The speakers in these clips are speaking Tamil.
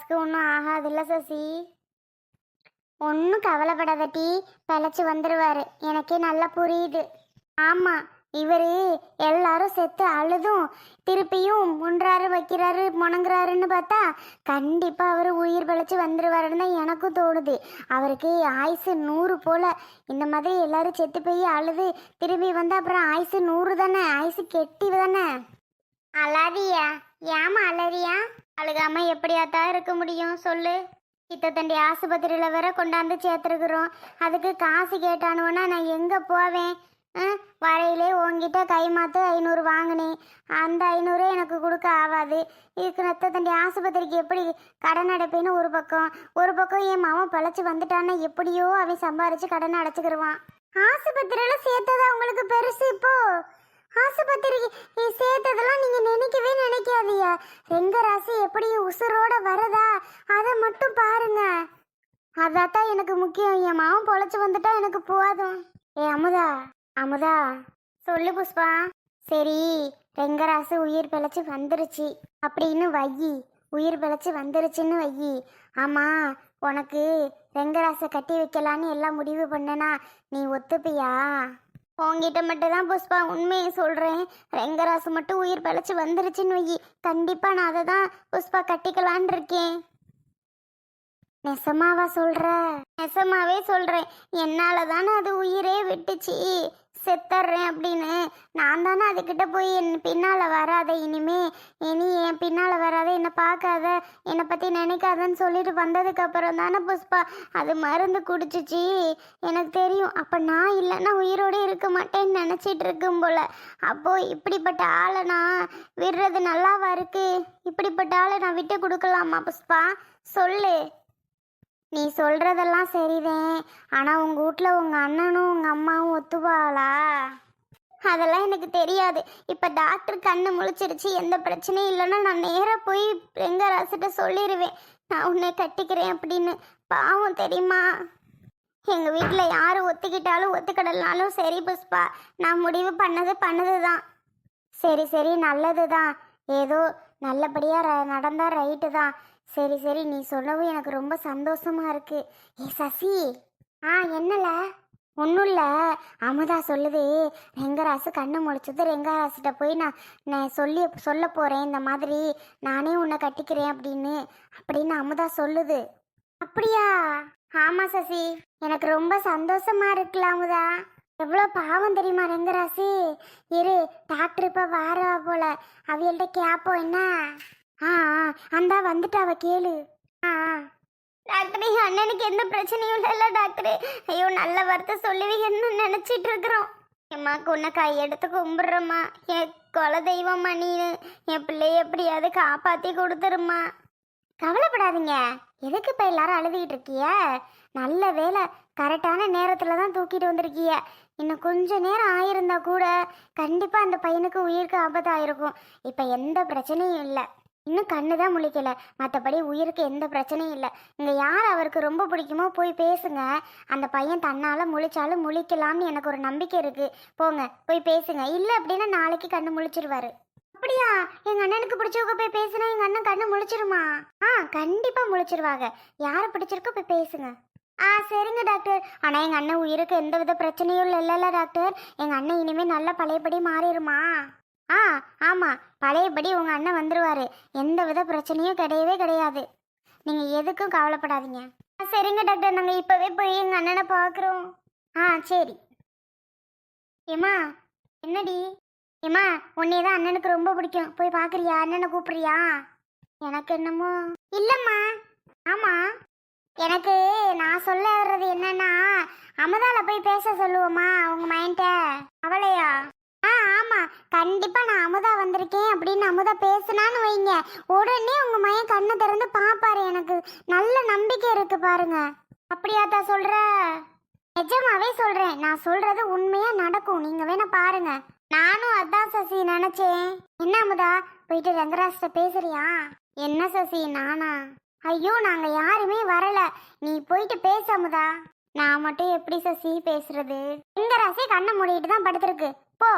சசி ஒன்றும் ஆகாதுல்ல சசி. ஒன்றும் கவலைப்படாத டீ பிழைச்சி வந்துடுவாரு எனக்கே நல்லா புரியுது. ஆமாம் இவர் எல்லாரும் செத்து அழுதும் திருப்பியும் முன்றாரு வைக்கிறாரு முணங்குறாருன்னு பார்த்தா கண்டிப்பாக அவர் உயிர் பிழைச்சி வந்துடுவாருன்னு தான் எனக்கும் தோணுது. அவருக்கு ஆயுசு நூறு போல. இந்த மாதிரி எல்லாரும் செத்து போய் அழுது திரும்பி வந்து அப்புறம் ஆயுசு நூறு தானே? ஆயுசு கெட்டி தானே? அழாதியா? ஏமா அலறியா அழுகாம எப்படியாத்தான் இருக்க முடியும்? சொல்லு. சித்தத்தண்டி ஆஸ்பத்திரியில் வேற கொண்டாந்து சேர்த்துருக்குறோம். அதுக்கு காசு கேட்டானுவோன்னா நான் எங்கே போவேன்? வரையிலே உங்ககிட்ட கை மாற்று ஐநூறு வாங்கினேன். அந்த ஐநூறு எனக்கு கொடுக்க ஆகாது இதுக்கு ரத்த தண்டி ஆஸ்பத்திரிக்கு எப்படி கடன் அடைப்பேன்னு ஒரு பக்கம். ஒரு பக்கம் என் மாமன் பழச்சி வந்துட்டான்னா எப்படியோ அவன் சம்பாரிச்சு கடனை அடைச்சிக்கிடுவான் ஆஸ்பத்திரியில் சேர்த்ததா உங்களுக்கு பெருசு இப்போ? ஆஸ்பத்திரிக்கு நீ சேர்த்ததெல்லாம் நீங்க நினைக்கவே நினைக்காதீங்க. ரெங்க ராசி எப்படி உசுரோட வரதா? அதை மட்டும் பாருங்க. அதாத்தான் எனக்கு முக்கியம். என் மாவன் பொழைச்சு வந்துட்டா எனக்கு போதும். ஏ அமுதா அமுதா சொல்லு புஷ்பா. சரி ரெங்கராசு உயிர் பிழைச்சி வந்துருச்சு. அப்படின்னு வையி உயிர் பிழைச்சி வந்துருச்சுன்னு வையி. ஆமா உனக்கு ரெங்கராசை கட்டி வைக்கலான்னு எல்லாம் முடிவு பண்ணனா நீ ஒத்துப்பியா? உங்ககிட்ட மட்டும் தான் புஷ்பா உண்மையை சொல்கிறேன் ரெங்கராசு மட்டும் உயிர் பழச்சி வந்துருச்சுன்னு வை. கண்டிப்பாக நான் அதை தான் புஷ்பா கட்டிக்கலான் இருக்கேன். நெசமாவா சொல்ற? நெசமாவே சொல்றேன். என்னால தானே அது உயிரே விட்டுச்சு. செத்துறேன் அப்படின்னு. நான் தானே அதுக்கிட்ட போய் என் பின்னால் வராத. இனிமே இனி என் பின்னால் வராத என்னை பார்க்காத என்னை பற்றி நினைக்காதன்னு சொல்லிட்டு வந்ததுக்கப்புறம் தானே புஷ்பா அது மருந்து குடிச்சிச்சு. எனக்கு தெரியும். அப்போ நான் இல்லைன்னா உயிரோடு இருக்க மாட்டேன்னு நினச்சிட்டு இருக்கும் போல். அப்போது இப்படிப்பட்ட ஆளை நான் விடுறது நல்லாவா இருக்கு? இப்படிப்பட்ட ஆளை நான் விட்டு கொடுக்கலாமா புஷ்பா? சொல்லு. நீ சொல்றதெல்லாம் சரிதான் ஆனா உங்க வீட்ல உங்க அண்ணனும் உங்க அம்மாவும் ஒத்துவாளா அதெல்லாம் எனக்கு தெரியாது. இப்ப டாக்டர் கண்ணு முழிச்சிருச்சு எந்த பிரச்சனையும் இல்லைன்னா நான் நேரா போய் ரெங்கராசிட்ட சொல்லிடுவேன் நான் உன்னை கட்டிக்கிறேன் அப்படின்னு. பாவம் தெரியுமா? எங்க வீட்டில் யாரு ஒத்துக்கிட்டாலும் ஒத்துக்கிடலாலும் சரி புஷ்பா நான் முடிவு பண்ணது பண்ணது தான் சரி சரி நல்லது தான் ஏதோ நல்லபடியாக ர நடந்தா ரைட்டு தான். சரி சரி. நீ சொல்லவும் எனக்கு ரொம்ப சந்தோஷமா இருக்கு. ஏ சசி. ஆ என்னல? ஒன்றும் இல்லை. அமுதா சொல்லுது ரெங்கராசு கண்ணு முழிச்சது ரெங்கராசிட்ட போய் நான் நான் சொல்லி சொல்ல போகிறேன் இந்த மாதிரி நானே உன்னை கட்டிக்கிறேன் அப்படின்னு அப்படின்னு அமுதா சொல்லுது. அப்படியா? ஆமாம் சசி. எனக்கு ரொம்ப சந்தோஷமா இருக்குல்ல அமுதா. எவ்வளோ பாவம் தெரியுமா ரெங்கராசி? இரு டாக்டர் இப்போ வாரா போல. அவியல்கிட்ட கேப்போ என்ன? ஆ அந்தா வந்துட்டு அவ கேளு. ஆ டாக்டர் என் அண்ணனுக்கு எந்த பிரச்சனையும் இல்லைல்ல டாக்டர். ஐயோ நல்ல வார்த்தை சொல்லுவீங்கன்னு நினச்சிட்டு இருக்கிறோம் எம்மா உன்னை கையெடுத்து கும்பிட்றம்மா. என் குல தெய்வம்மா நீ என் பிள்ளைய எப்படியாவது காப்பாற்றி கொடுத்துருமா கவலைப்படாதீங்க. எதுக்கு இப்போ எல்லாரும் அழுதுகிட்டு இருக்கிய? நல்ல வேலை கரெக்டான நேரத்தில் தான் தூக்கிட்டு வந்திருக்கிய. இன்னும் கொஞ்ச நேரம் ஆயிருந்தா கூட கண்டிப்பாக அந்த பையனுக்கு உயிருக்கு ஆபத்தாயிருக்கும். இப்போ எந்த பிரச்சனையும் இல்லை. இன்னும் கண்ணு தான் முழிக்கல. மற்றபடி உயிருக்கு எந்த பிரச்சனையும் இல்லை. இங்கே யார் அவருக்கு ரொம்ப பிடிக்குமோ போய் பேசுங்க. அந்த பையன் தன்னால் முழிச்சாலும் முழிக்கலாம்னு எனக்கு ஒரு நம்பிக்கை இருக்கு. போங்க போய் பேசுங்க. இல்லை அப்படின்னா நாளைக்கு கண்ணு முழிச்சிருவாரு. அப்படியா? எங்க அண்ணனுக்கு பிடிச்சவங்க போய் பேசுனா எங்க அண்ணன் கண்ணு முழிச்சிருமா? ஆ கண்டிப்பா முழிச்சிருவாங்க. யாரை பிடிச்சிருக்கோ போய் பேசுங்க. ஆ சரிங்க டாக்டர். ஆனால் எங்கள் அண்ணன் உயிருக்கு எந்த வித பிரச்சனையும் இல்லைல்ல டாக்டர். எங்கள் அண்ணன் இனிமேல் நல்ல பழையபடி மாறிடுமா ஆ ஆமாம் பழையபடி உங்கள் அண்ணன் வந்துருவாரு. எந்த வித பிரச்சனையும் கிடையவே கிடையாது. நீங்கள் எதுக்கும் கவலைப்படாதீங்க. சரிங்க டாக்டர். நாங்கள் இப்போவே போய் எங்கள் அண்ணனை பார்க்குறோம் ஆ சரி. ஏமா என்னடி? ஏம்மா உன்னைய தான் அண்ணனுக்கு ரொம்ப பிடிக்கும். போய் பார்க்குறியா அண்ணனை கூப்பிட்றியா? எனக்கு என்னமோ? இல்லைம்மா. ஆமாம் எனக்கு நான் சொல்ல வர்றது என்னன்னா அமுதால போய் பேச சொல்லுவோமா உங்கள் மைண்ட அவளையா? கண்டிப்பாக நான் அமுதா வந்திருக்கேன் அப்படின்னு அமுதா பேசுனான்னு வைங்க. உடனே உங்கள் மையன் கண்ணை திறந்து பார்ப்பாரு எனக்கு. நல்ல நம்பிக்கை இருக்கு பாருங்க. அப்படியாத்தா சொல்ற? நிஜமாவே சொல்றேன். நான் சொல்றது உண்மையா நடக்கும். நீங்க வேணா பாருங்க. நானும் அதான் சசி நினைச்சேன். என்ன அமுதா? போயிட்டு ரங்கராஜ்கிட்ட பேசுறியா? என்ன சசி? நானா? ஐயோ நாங்க யாருமே வரல. நீ போயிட்டு பேச அமுதா. நான் மட்டும் எப்படி சசி பேசுறது? ரங்கராசி கண்ணை மூடிட்டு தான் படுத்திருக்கு. போ.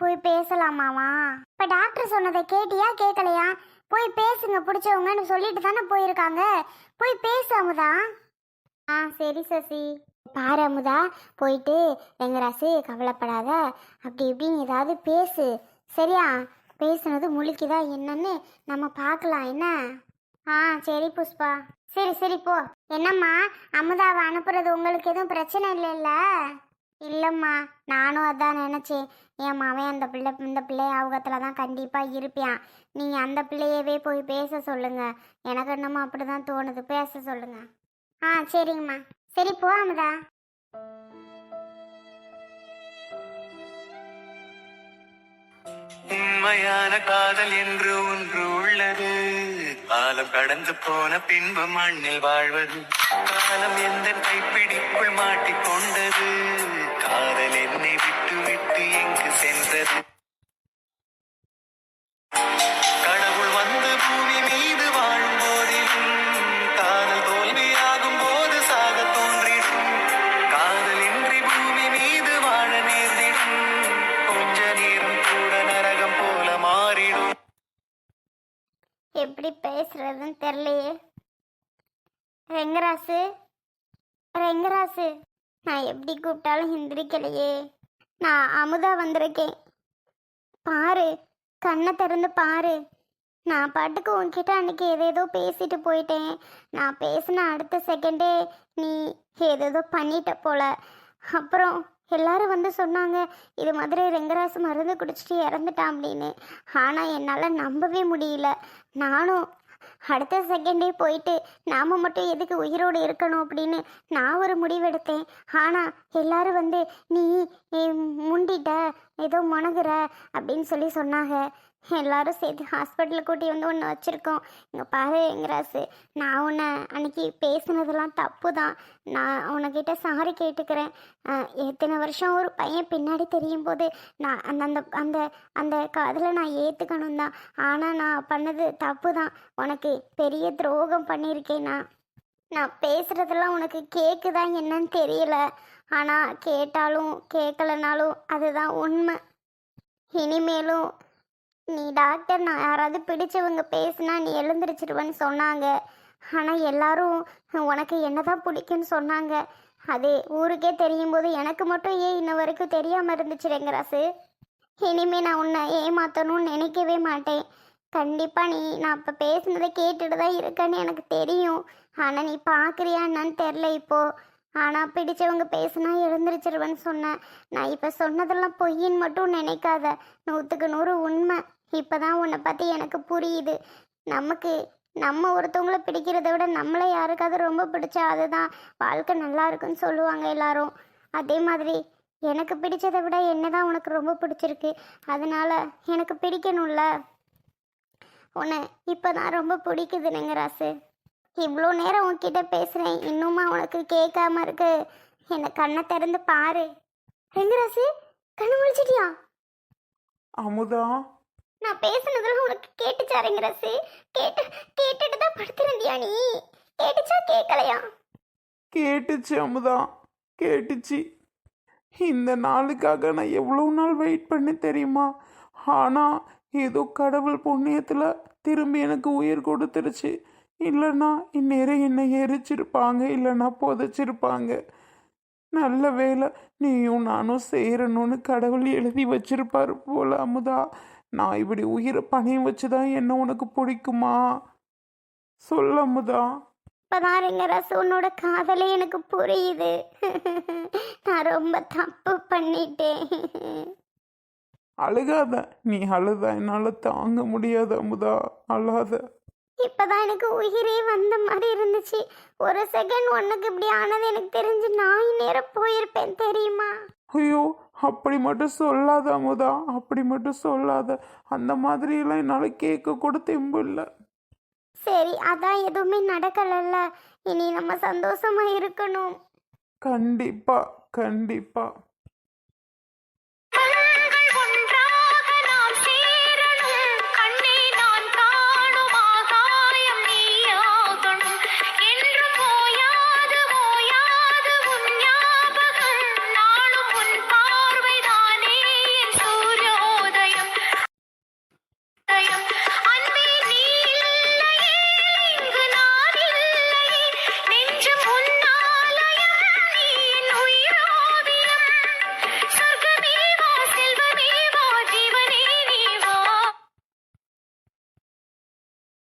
போய் பேசலாமாவா இப்ப டாக்டர் சொன்னதை கேட்டியா கேட்கலையா போய் பேசுங்க பிடிச்சவங்கன்னு சொல்லிட்டு தானே போயிருக்காங்க. போய் பேசு அமுதா. ஆ சரி சசி. பாரு அமுதா போயிட்டு வெங்கராசு கவலைப்படாத. அப்படி இப்படின்னு ஏதாவது பேசு. சரியா? பேசுனது முழுக்கிதா என்னன்னு நம்ம பார்க்கலாம். என்ன? ஆ சரி புஷ்பா. சரி சரி போ. என்னம்மா அமுதாவை அனுப்புறது உங்களுக்கு எதுவும் பிரச்சனை இல்லைல்ல? இல்லைம்மா நானும் அதான் நினச்சேன். என் மவன் அந்த பிள்ளை இந்த பிள்ளை அவகத்தில் தான் கண்டிப்பாக இருப்பியான் நீங்கள் அந்த பிள்ளையவே போய் பேச சொல்லுங்க. எனக்கு என்னமோ அப்படி தான் தோணுது. பேச சொல்லுங்கள் ஆ சரிங்கம்மா. சரி போகாமதா உண்மையான காதல் என்று ஒன்று உள்ளது. காலம் கடந்து போன பின்பு மண்ணில் வாழ்வது. காலம் எந்த கைப்பிடிக்குள் மாட்டிக்கொண்டது. காதல் என்னை விட்டு விட்டு எங்கு சென்றது? ரெங்கராசு நான் எப்படி கூப்பிட்டாலும் எந்திரிக்கலையே. நான் அமுதா வந்திருக்கேன். பாரு கண்ணை திறந்து பாரு. நான் பாட்டுக்கு உன்கிட்ட அன்னைக்கு ஏதேதோ பேசிட்டு போயிட்டேன். நான் பேசின அடுத்த செகண்டே நீ ஏதேதோ பண்ணிட்ட போல. அப்புறம் எல்லாரும் வந்து சொன்னாங்க இது மாதிரி ரெங்கராசு மருந்து குடிச்சிட்டு இறந்துட்டான் அப்படின்னு. ஆனால் என்னால் நம்பவே முடியல. நானும் அடுத்த செகண்டே போயிட்டு நாம மட்டும் எதுக்கு உயிரோடு இருக்கணும் அப்படின்னு நான் ஒரு முடிவெடுத்தேன். ஆனால் எல்லாரும் வந்து நீ முண்டிட்ட ஏதோ முணகுற அப்படின்னு சொல்லி சொன்னாங்க. எல்லாரும் சேர்த்து ஹாஸ்பிட்டலில் கூட்டி வந்து ஒன்று வச்சுருக்கோம். இங்கே பாரு எங்கராசு நான் உன்னை அன்னைக்கு பேசுனதெல்லாம் தப்பு தான் நான் உனக்கிட்ட சாரி கேட்டுக்கிறேன். எத்தனை வருஷம் ஒரு பையன் பின்னாடி தெரியும் போது நான் அந்த அந்த அந்த அந்த காதில் நான் ஏற்றுக்கணும் தான் ஆனால் நான் பண்ணது தப்பு தான் உனக்கு பெரிய துரோகம் பண்ணியிருக்கேன் நான். நான் பேசுகிறதெல்லாம் உனக்கு கேட்குதா என்னன்னு தெரியல. ஆனால் கேட்டாலும் கேட்கலனாலும் அதுதான் உண்மை. இனிமேலும் நீ டாக்டர் நான் யாராவது பிடிச்சவங்க பேசுனா நீ எழுந்திரிச்சிடுவேன்னு சொன்னாங்க. ஆனால் எல்லாரும் உனக்கு என்னதான் பிடிக்கும்னு சொன்னாங்க. அதே ஊருக்கே தெரியும் போது எனக்கு மட்டும் ஏன் இன்ன வரைக்கும் தெரியாமல் இருந்துச்சு ரெங்கராசு? இனிமே நான் உன்னை ஏமாத்தணும்னு நினைக்கவே மாட்டேன். கண்டிப்பாக நீ நான் இப்போ பேசுனதை கேட்டுட்டு தான் இருக்கேன்னு எனக்கு தெரியும். ஆனால் நீ பார்க்குறியா என்னன்னு தெரில இப்போது ஆனால் பிடிச்சவங்க பேசுனா எழுந்திரிச்சிருவேன்னு சொன்னேன். நான் இப்போ சொன்னதெல்லாம் பொய்யின்னு மட்டும் நினைக்காத. நூற்றுக்கு நூறு உண்மை. இப்போ தான் உன்னை பற்றி எனக்கு புரியுது. நமக்கு நம்ம ஒருத்தவங்கள பிடிக்கிறத விட நம்மளை யாருக்காவது ரொம்ப பிடிச்சா அதுதான். வாழ்க்கை நல்லா இருக்குன்னு சொல்லுவாங்க எல்லாரும். அதே மாதிரி எனக்கு பிடிச்சதை விட என்ன தான் உனக்கு ரொம்ப பிடிச்சிருக்கு? அதனால எனக்கு பிடிக்கணும்ல. உன்னை இப்போ தான் ரொம்ப பிடிக்குது நெங்கராசு இவ்வளோ நேரம் உன்கிட்ட பேசுகிறேன் இன்னுமா உனக்கு கேட்காம இருக்கு. என்னை கண்ணை திறந்து பாரு. ரெங்கராசு கண்ணு முழிச்சிட்டியா? அமுதா? நான் பேசுனதெல்லாம் உனக்கு கேட்டுச்சா ரெங்கராசு கேட்டு கேட்டுட்டு தான் படுத்திருந்தியா நீ? கேட்டுச்சா கேட்கலையா? கேட்டுச்சு அமுதா. கேட்டுச்சு. இந்த நாளுக்காக நான் எவ்வளோ நாள் வெயிட் பண்ணி தெரியுமா? ஆனால் ஏதோ கடவுள் புண்ணியத்தில் திரும்பி எனக்கு உயிர் கொடுத்துருச்சு. இல்லைன்னா இந்நேரம் என்னை எரிச்சிருப்பாங்க இல்லைன்னா புதைச்சிருப்பாங்க. நல்ல வேலை நீயும் நானும் சேரணும்னு கடவுள் எழுதி வச்சிருப்பாரு போல அமுதா. நான் இப்படி உயிரை பணையம் வச்சு தான் என்ன உனக்கு பிடிக்குமா? சொல்ல அமுதா. இப்போதான் ரெங்கராசு உன்னோட காதலே எனக்கு புரியுது. நான் ரொம்ப தப்பு பண்ணிட்டேன். அழுகாத. நீ அழுத என்னால் தாங்க முடியாது அமுதா. அழாத. இப்பதான் எனக்கு உயிரே வந்த மாதிரி இருந்துச்சு. ஒரு செகண்ட் உனக்கு இப்படி ஆனது எனக்கு தெரிஞ்சு நான் நேரம் போயிருப்பேன் தெரியுமா? ஐயோ அப்படி மட்டும் சொல்லாத அமுதா அப்படி மட்டும் சொல்லாத. அந்த மாதிரியெல்லாம் என்னால் கேட்க கூட தெம்பு இல்லை. சரி அதான் எதுவுமே நடக்கலல்ல. இனி நம்ம சந்தோஷமா இருக்கணும். கண்டிப்பா கண்டிப்பா.